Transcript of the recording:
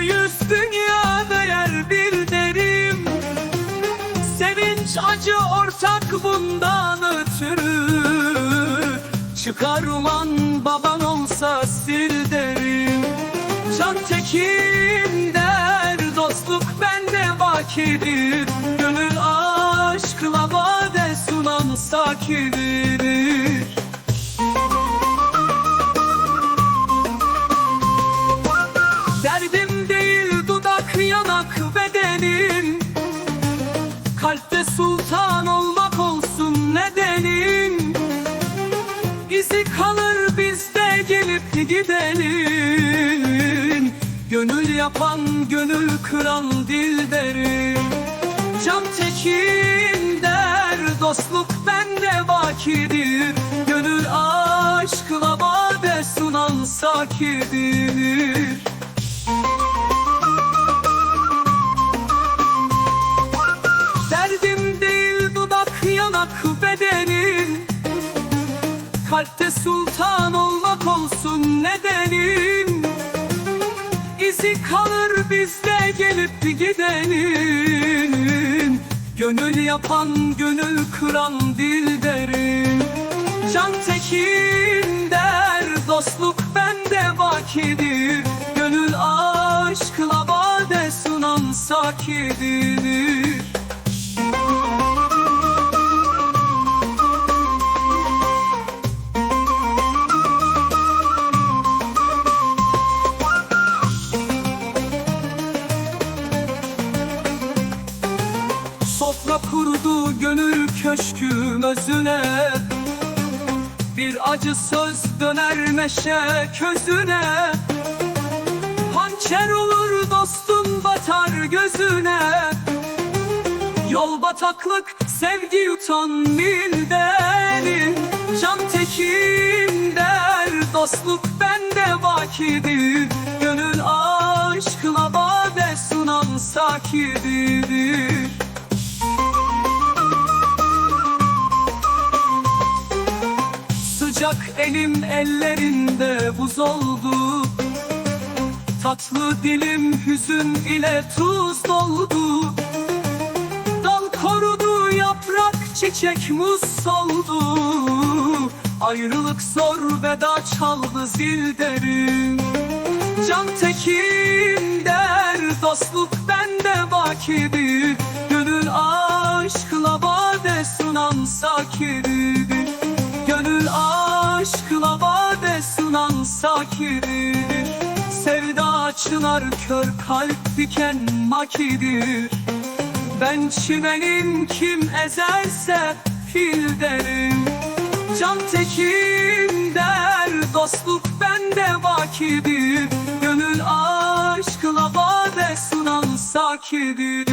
yüz dünyada yer bir derim Sevinç acı ortak bundan ötürü. Çıkar baban olsa sil derim. Can tekim der dostluk bende bakidir Gönül aşkla vade sunan sakidir sultan olmak olsun nedenim İzi kalır bizde gelip gidelim Gönül yapan gönül kıran dil derim Can tekin der dostluk bende bakidir Gönül aşkla vade sunan sakidir Kalpte sultan olmak olsun nedenim İzi kalır bizde gelip gidelim Gönül yapan gönül kıran dil derim Can tekin der dostluk bende bakidir Gönül aşkla vade sunan sakidir Sofra kurdu gönül köşküm özüne. Bir acı söz döner meşe közüne. Hançer olur dostum batar gözüne. Yol bataklık sevgi yutan bildenim Can tekim der dostluk bende bakidir Gönül aşkla vade sunan sakidir Sıcak elim ellerinde buz oldu. Tatlı dilim hüzün ile tuz doldu. Dal korudu yaprak çiçek muz soldu. Ayrılık zor veda çaldı zil derim Can tekim der dostluk bende bakidir Gönül aşkla vade sunan Gönül aşkla vade sunan sakidir Sevda çınar kör kalp diken makidir. Ben çimenim kim ezerse fil derim. Can tekim der dostluk bende bakidir Gönül aşkla vade sunan sakidir